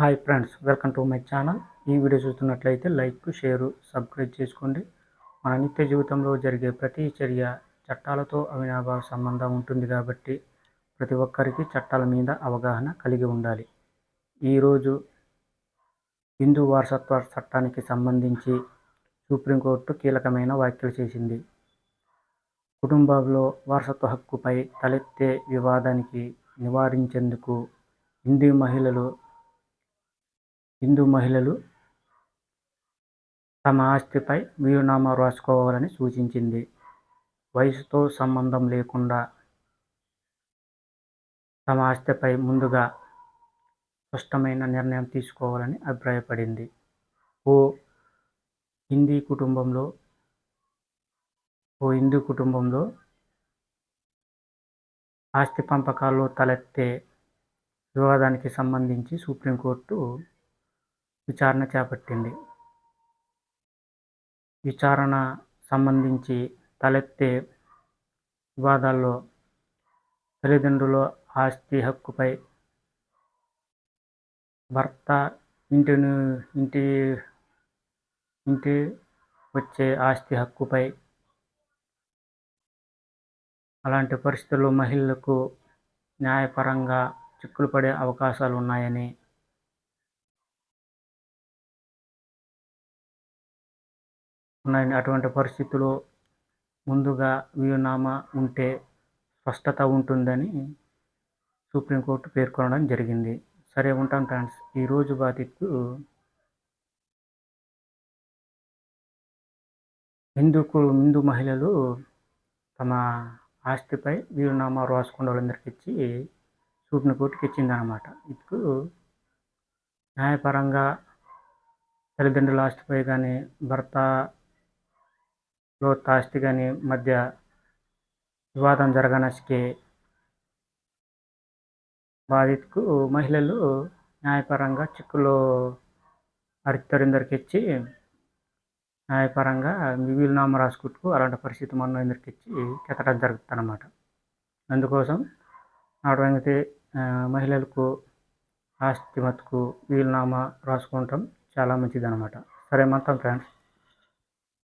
Hi friends welcome to my channel ఈ video చూస్తున్నట్లయితే like share subscribe చేసుకోండి. మన నిత్య జీవితంలో జరిగే ప్రతి చర్య చట్టాలతో అవినాభావ సంబంధం ఉంటుంది కాబట్టి ప్రతి ఒక్కరికి చట్టాల మీద అవగాహన కలిగి ఉండాలి. ఈరోజు హిందూ వారసత్వ చట్టానికి సంబంధించి సుప్రీంకోర్టు కీలకమైన వ్యాఖ్యలు చేసింది. కుటుంబంలో వారసత్వ హక్కుపై తలెత్తే వివాదానికి నివారించేందుకు హిందూ మహిళలు హిందూ మహిళలు తమ ఆస్తిపై వీరునామా రాసుకోవాలని సూచించింది. వయసుతో సంబంధం లేకుండా తమ ఆస్తిపై ముందుగా స్పష్టమైన నిర్ణయం తీసుకోవాలని అభిప్రాయపడింది. ఓ హిందీ కుటుంబంలో ఓ హిందూ కుటుంబంలో ఆస్తి పంపకాల్లో తలెత్తే వివాదానికి సంబంధించి సుప్రీంకోర్టు విచారణ చేపట్టింది. విచారణ సంబంధించి తలెత్తే వివాదాల్లో తల్లిదండ్రుల ఆస్తి హక్కుపై భర్త ఇంటిని ఇంటి ఇంటి వచ్చే ఆస్తి హక్కుపై అలాంటి పరిస్థితుల్లో మహిళలకు న్యాయపరంగా చిక్కులు పడే అవకాశాలు ఉన్నాయని ఉన్నాయని అటువంటి పరిస్థితుల్లో ముందుగా వీలునామా ఉంటే స్పష్టత ఉంటుందని సుప్రీంకోర్టు పేర్కొనడం జరిగింది. సరే ఉంటాం ఫ్రెండ్స్. ఈరోజు బాధితు హిందూకు హిందూ మహిళలు తమ ఆస్తిపై వీరునామా రాసుకున్న వాళ్ళందరికీ ఇచ్చి సుప్రీంకోర్టుకి ఇచ్చిందనమాట ఇప్పుడు న్యాయపరంగా తల్లిదండ్రుల ఆస్తిపై కానీ భర్త లో ఆస్తి కానీ మధ్య వివాదం జరగనసికే బాధితుకు మహిళలు న్యాయపరంగా చిక్కులో అరితరిందరికి ఇచ్చి న్యాయపరంగా వీలునామా రాసుకుంటూ అలాంటి పరిస్థితి మనం ఇందరికి ఇచ్చి కెట్టడం జరుగుతుంది అన్నమాట అందుకోసం వెంకటే మహిళలకు ఆస్తి మతుకు వీలునామా రాసుకుంటాం చాలా మంచిది అనమాట సరే మొత్తం ఫ్రెండ్స్.